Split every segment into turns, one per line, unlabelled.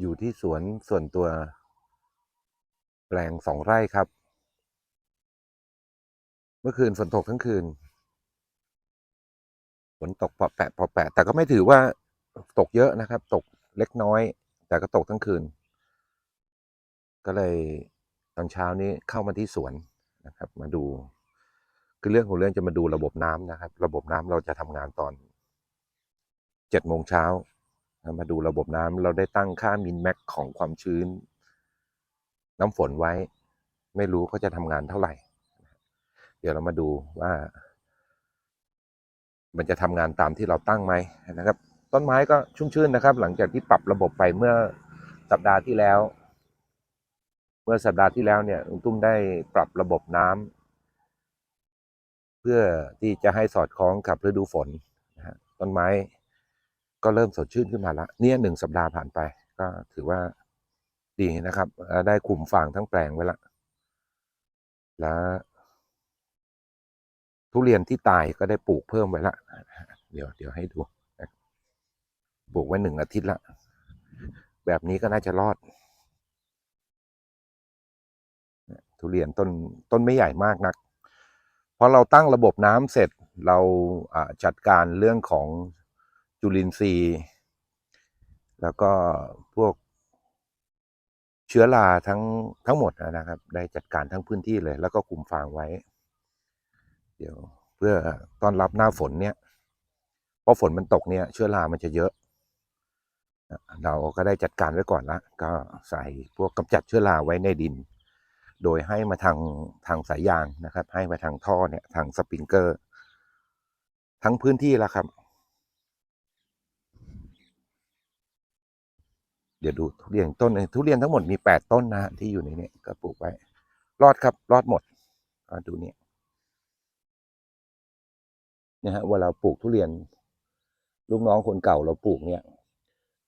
อยู่ที่สวนส่วนตัว แปลงสองไร่ครับ เมื่อคืนฝนตกทั้งคืน ฝนตกปอแปะปอแปะ แต่ก็ไม่ถือว่าตกเยอะนะครับ ตกเล็กน้อย แต่ก็ตกทั้งคืน ก็เลยตอนเช้านี้เข้ามาที่สวนนะครับ มาดู คือเรื่องของเรื่องจะมาดูระบบน้ำนะครับ ระบบน้ำเราจะทำงานตอนเจ็ดโมงเช้า มาดูระบบน้ำเราได้ตั้งค่ามินแม็กของความชื้น น้ำฝนไว้ ไม่รู้เขาจะทำงานเท่าไหร่ เดี๋ยวเรามาดูว่า มันจะทำงานตามที่เราตั้งไหมนะครับ ต้นไม้ก็ชุ่มชื่นนะครับ หลังจากที่ปรับระบบไปเมื่อสัปดาห์ที่แล้ว เมื่อสัปดาห์ที่แล้วเนี่ยลุงตุ้มได้ปรับระบบน้ำเพื่อที่จะให้สอดคล้องกับฤดูฝนนะฮะต้นไม้ ก็เริ่มสดชื่นขึ้นมาล้วเนี่ยหนึ่งสัปดาห์ผ่านไป ก็ถือว่าดีนะครับ ได้คุมฟางทั้งแปลงไว้ละแล้วทุเรียนที่ตายก็ได้ปลูกเพิ่มไว้ละเดี๋ยวเดี๋ยวให้ดูปลูกไว้หนึ่งอาทิตย์ละ แบบนี้ก็น่าจะรอด ทุเรียนต้นต้นไม่ใหญ่มากนักพอเราตั้งระบบน้ำเสร็จเราจัดการเรื่องของ จุลินทรีย์ แล้วก็พวกเชื้อราทั้งทั้งหมดนะครับ ได้จัดการทั้งพื้นที่เลย แล้วก็คุมฟางไว้ เดี๋ยวเพื่อต้อนรับหน้าฝนเนี่ยเพราะฝนมันตกเนี่ย เชื้อรามันจะเยอะ เราก็ได้จัดการไว้ก่อนละก็ใส่พวกกำจัดเชื้อราไว้ในดิน โดยให้มาทางทางสายยางนะครับ ให้มาทางท่อเนี่ยทางสปริงเกอร์ ทั้งพื้นที่แล้วครับ เดี๋ยวดูทุเรียนต้นหนึ่งทุเรียนทั้งหมดมีแปดต้นนะฮะที่อยู่ในนี้ก็ปลูกไว้ รอดครับ รอดหมดก็ดูเนี่ยนะฮะเวลาปลูกทุเรียน ลูกน้องคนเก่าเราปลูกเนี่ย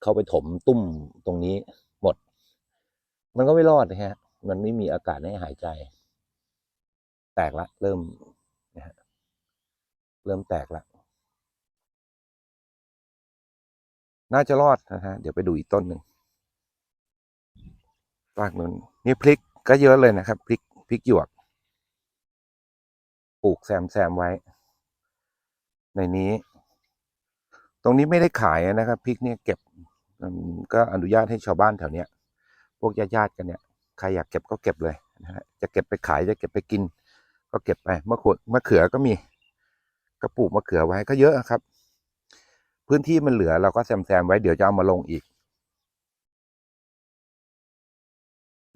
เข้าไปถมตุ้มตรงนี้หมด มันก็ไม่รอดนะฮะ มันไม่มีอากาศให้หายใจ แตกละ เริ่มนะฮะเริ่มแตกละน่าจะรอดนะฮะ เดี๋ยวไปดูอีกต้นหนึ่ง ฝากนู้นนี่พริกก็เยอะเลยนะครับพริกพริกหยวกปลูกแซมแซมไว้ ในนี้ ตรงนี้ไม่ได้ขายนะครับพริกเนี่ยเก็บก็อนุญาตให้ชาวบ้านแถวเนี้ย พวกญาติๆกันเนี่ยใครอยากเก็บก็เก็บเลยนะฮะจะเก็บไปขายจะเก็บไปกิน ก็เก็บไปมะขวดมะเขือก็มีก็ปลูกมะเขือไว้ก็เยอะครับ พื้นที่มันเหลือเราก็แซมๆไว้เดี๋ยวจะเอามาลงอีก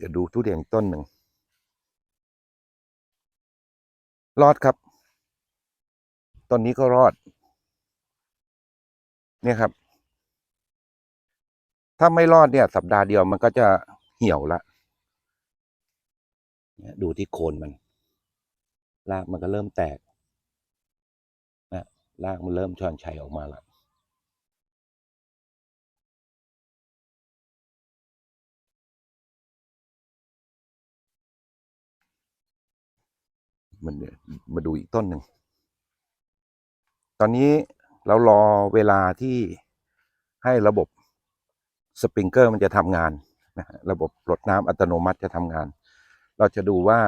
ดี๋ยวดูทุเรียนต้นหนึ่ง รอดครับ ต้นนี้ก็รอด เนี่ยครับ ถ้าไม่รอดเนี่ย สัปดาห์เดียวมันก็จะเหี่ยวละดูที่โคนมันรากมันก็เริ่มแตกนะรากมันเริ่มชอนชัยออกมาละ มันมาดูอีกต้นหนึ่ง ตอนนี้เรารอเวลาที่ให้ระบบสปริงเกอร์มันจะทำงานนะระบบรดน้ำอัตโนมัติจะทำงาน เราจะดูว่า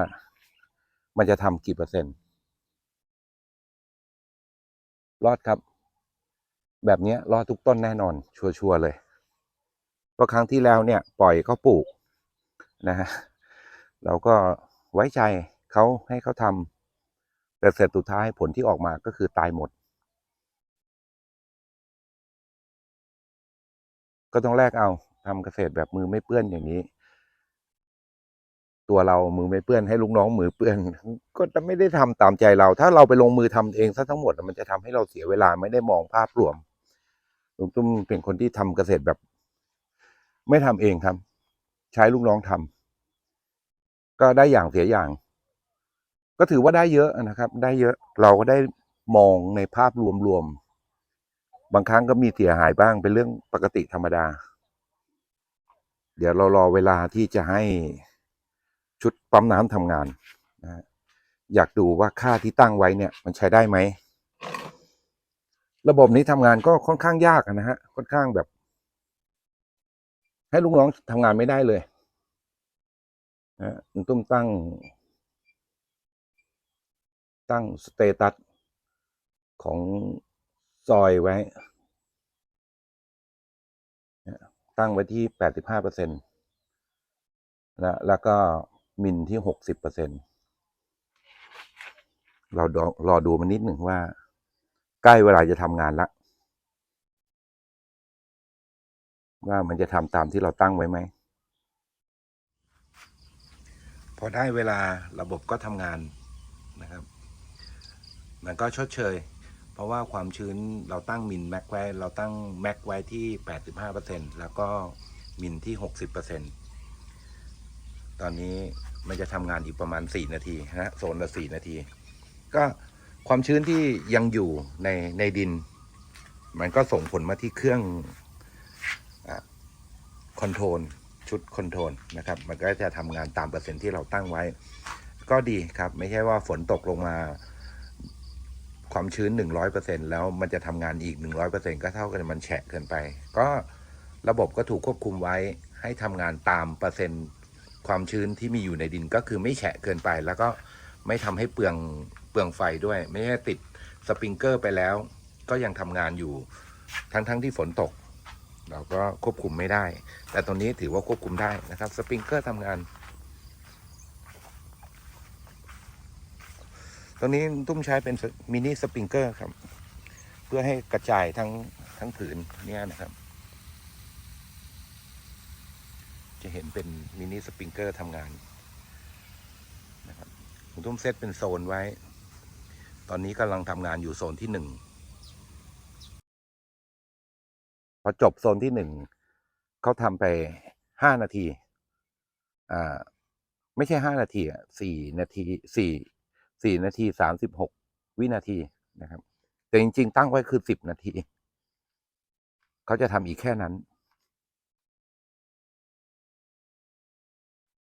มันจะทำกี่เปอร์เซ็นต์ รอดครับ แบบนี้รอดทุกต้นแน่นอน ชัวร์ๆเลยเพราะครั้งที่แล้วเนี่ย ปล่อยเขาปลูกนะฮะเราก็ไว้ใจ เขาให้เขาทำแต่เสร็จสุดท้ายผลที่ออกมาก็คือตายหมด ก็ต้องแลกเอาทำเกษตรแบบมือไม่เปื้อนอย่างนี้ ตัวเรามือไม่เปื้อนให้ลูกน้องมือเปื้อน ก็จะไม่ได้ทำตามใจเรา ถ้าเราไปลงมือทำเองซะทั้งหมดมันจะทำให้เราเสียเวลาไม่ได้มองภาพรวมลุงตุ้มเป็นคนที่ทำเกษตรแบบ ไม่ทำเองครับ ใช้ลูกน้องทำก็ได้อย่างเสียอย่าง ก็ถือว่าได้เยอะนะครับ ได้เยอะเราก็ได้มองในภาพรวมๆบางครั้งก็มีเสียหายบ้างเป็นเรื่องปกติธรรมดา เดี๋ยวเรารอเวลาที่จะให้ชุดปั๊มน้ำทำงานนะฮะอยากดูว่าค่าที่ตั้งไว้เนี่ย มันใช้ได้ไหม ระบบนี้ทำงานก็ค่อนข้างยากนะฮะค่อนข้างแบบ ให้ลูกน้องทำงานไม่ได้เลยนะตุ้มตั้ง ตั้งสเตตัสของซอยไว้ ตั้งไว้ที่แปดสิบห้าเปอร์เซ็นต์แล้วแล้วก็มินที่หกสิบเปอร์เซ็นต์เรารอรอดูมันนิดหนึ่งว่า ใกล้เวลาจะทำงานละ ว่ามันจะทำตามที่เราตั้งไว้ไหม พอได้เวลาระบบก็ทำงาน มันก็ชดเชย เพราะว่าความชื้นเราตั้งมินแม็กไว้เราตั้งแม็กไว้ที่ 85%แล้วก็มินที่ 60%ตอนนี้มันจะทำงานอีกประมาณ 4 นาทีนะโซนละ 4 นาที ก็ความชื้นที่ยังอยู่ในในดิน มันก็ส่งผลมาที่เครื่องคอนโทรลชุดคอนโทรลนะครับ มันก็จะทำงานตามเปอร์เซ็นต์ที่เราตั้งไว้ ก็ดีครับ ไม่ใช่ว่าฝนตกลงมา ความชื้น 100%แล้วมันจะทำงานอีก 100%ก็เท่ากันมันแฉะเกินไป ก็ระบบก็ถูกควบคุมไว้ให้ทำงานตามเปอร์เซ็นต์ความชื้นที่มีอยู่ในดินก็คือไม่แฉะเกินไป แล้วก็ไม่ทำให้เปลืองเปลืองไฟด้วย ไม่ใช่ติดสปริงเกอร์ไปแล้ว ก็ยังทำงานอยู่ทั้งๆทที่ฝนตก เราก็ควบคุมไม่ได้ แต่ตรงนี้ถือว่าควบคุมได้นะครับ สปริงเกอร์ทำงาน ตรงนี้ตุ้มใช้เป็นมินิสปริงเกอร์ครับ เพื่อให้กระจายทั้งทั้งผืนเนี่ยนะครับ จะเห็นเป็นมินิสปริงเกอร์ทำงานนะครับผมตุ้มเซตเป็นโซนไว้ ตอนนี้กำลังทำงานอยู่โซนที่หนึ่งพอจบโซนที่หนึ่งเขาทำไปห้านาที อ่า ไม่ใช่ห้านาทีอะสี่นาทีสี่ สี่นาทีสามสิบหกวินาทีนะครับ แต่จริง ๆ ตั้งไว้คือสิบนาที เขาจะทำอีกแค่นั้น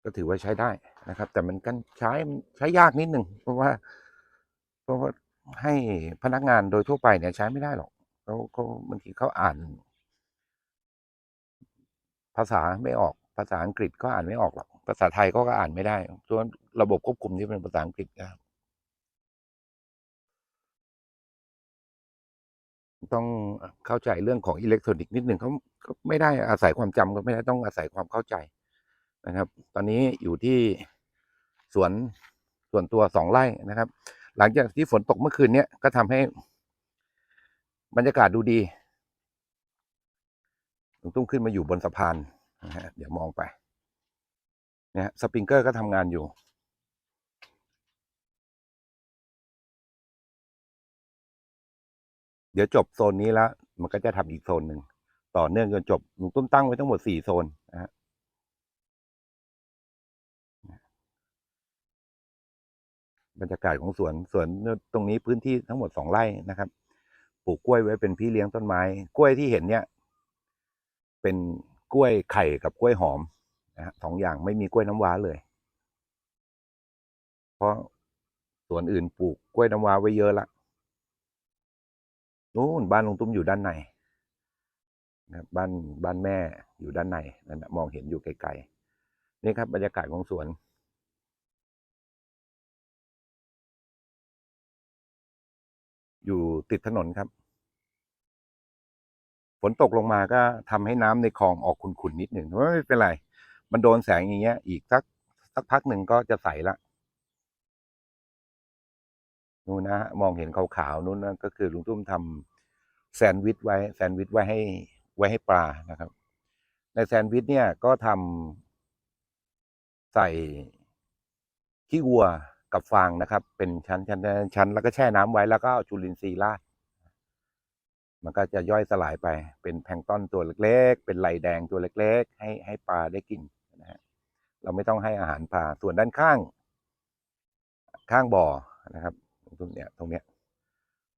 ก็ถือว่าใช้ได้นะครับ แต่มันกันใช้ใช้ยากนิดหนึ่งเพราะว่า เพราะว่าให้พนักงานโดยทั่วไปเนี่ยใช้ไม่ได้หรอกเขาเขาบางทีเขาอ่าน ภาษาไม่ออกภาษาอังกฤษก็อ่านไม่ออกหรอก ภาษาไทยก็ก็อ่านไม่ได้ส่วนระบบควบคุมที่เป็นภาษาอังกฤษนะครับ ต้องเข้าใจเรื่องของอิเล็กทรอนิกส์นิดหนึ่งเขาไม่ได้อาศัยความจำก็ไม่ได้ต้องอาศัยความเข้าใจนะครับ ตอนนี้อยู่ที่สวนส่วนตัวสองไร่นะครับ หลังจากที่ฝนตกเมื่อคืนเนี้ยก็ทำให้บรรยากาศดูดีลุงตุ้มขึ้นมาอยู่บนสะพานนะฮะเดี๋ยวมองไปเนี่ยสปริงเกอร์ก็ทำงานอยู่ เดี๋ยวจบโซนนี้แล้ว มันก็จะทำอีกโซนหนึ่งต่อเนื่องจนจบลุงตุ้มตั้งไว้ทั้งหมดสี่โซนนะฮะบรรยากาศของสวนสวนตรงนี้พื้นที่ทั้งหมดสองไร่นะครับ ปลูกกล้วยไว้เป็นพี่เลี้ยงต้นไม้ กล้วยที่เห็นเนี่ย เป็นกล้วยไข่กับกล้วยหอมนะฮะสองอย่างไม่มีกล้วยน้ำว้าเลย เพราะสวนอื่นปลูกกล้วยน้ำว้าไว้เยอะละ นู้นบ้านลุงตุ้มอยู่ด้านในนะครับบ้านบ้านแม่อยู่ด้านในนั่นนะมองเห็นอยู่ไกลๆนี่ครับบรรยากาศของสวน อยู่ติดถนนครับ ฝนตกลงมาก็ทำให้น้ำในคลองออกขุ่นๆนิดหนึ่งแต่ไม่เป็นไร มันโดนแสงอย่างเงี้ย อีกสักสักพักหนึ่งก็จะใสละ นู่นนะฮะมองเห็นขาวๆนู่นนะก็คือลุงตุ้มทำแซนด์วิชไว้แซนด์วิชไว้ให้ไว้ให้ปลานะครับ ในแซนด์วิชเนี่ยก็ทำใส่ขี้วัวกับฟางนะครับ เป็นชั้นชั้นชั้นแล้วก็แช่น้ำไว้แล้วก็จุลินทรีย์ราดมันก็จะย่อยสลายไป เป็นแพงต้นตัวเล็กๆ เป็นไหลแดงตัวเล็ก ๆ ให้ให้ปลาได้กินนะฮะเราไม่ต้องให้อาหารปลาส่วนด้านข้าง ข้างบ่อนะครับ งตุ้มเนี่ย ตรงเนี้ย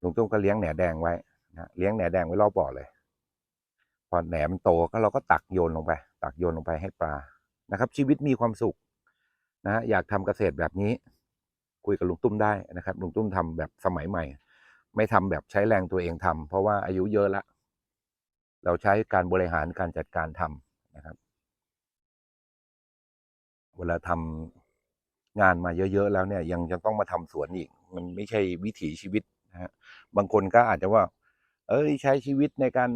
ลุงตุ้มก็เลี้ยงแหนแดงไว้นะเลี้ยงแหนแดงไว้รอบบ่อเลย พอแหนมันโตก็เราก็ตักโยนลงไป ตักโยนลงไปให้ปลานะครับ ชีวิตมีความสุขนะฮะอยากทำเกษตรแบบนี้ คุยกับลุงตุ้มได้นะครับลุงตุ้มทำแบบสมัยใหม่ ไม่ทำแบบใช้แรงตัวเองทำเพราะว่าอายุเยอะละเราใช้การบริหารการจัดการทำนะครับ เวลาทำ งานมาเยอะ ๆ แล้วเนี่ยยังจะต้องมาทำสวนอีก มันไม่ใช่วิถีชีวิตนะฮะบางคนก็อาจจะว่า เอ้ยใช้ชีวิตในการ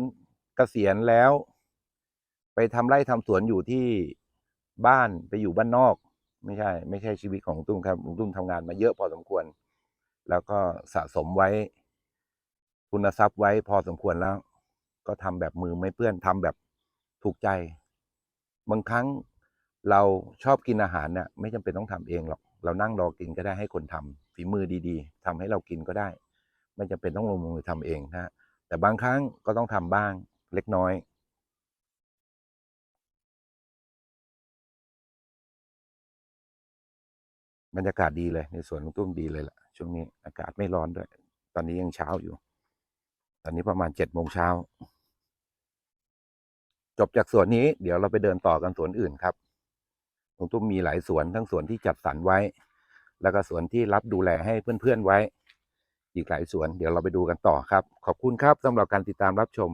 เกษียณแล้ว ไปทำไร่ทำสวนอยู่ที่บ้านไปอยู่บ้านนอก ไม่ใช่ ไม่ใช่ชีวิตของตุ้มครับตุ้มทำงานมาเยอะพอสมควร แล้วก็สะสมไว้ทุนทรัพย์ไว้พอสมควรแล้ว ก็ทำแบบมือไม่เปื้อนทำแบบถูกใจ บางครั้ง เราชอบกินอาหารเนี่ยไม่จำเป็นต้องทำเองหรอก เรานั่งรอกินก็ได้ให้คนทำฝีมือดีๆทำให้เรากินก็ได้ ไม่จำเป็นต้องลงมือทำเองนะฮะแต่บางครั้งก็ต้องทำบ้างเล็กน้อยบรรยากาศดีเลยในสวนลุงตุ้มดีเลยล่ะช่วงนี้อากาศไม่ร้อนด้วย ตอนนี้ยังเช้าอยู่ ตอนนี้ประมาณเจ็ดโมงเช้า จบจากสวนนี้เดี๋ยวเราไปเดินต่อกันสวนอื่นครับ ลุงตุ้มมีหลายสวนทั้งสวนที่จัดสรรไว้ แล้วก็สวนที่รับดูแลให้เพื่อนๆไว้ อีกหลายสวนเดี๋ยวเราไปดูกันต่อครับ ขอบคุณครับสำหรับการติดตามรับชม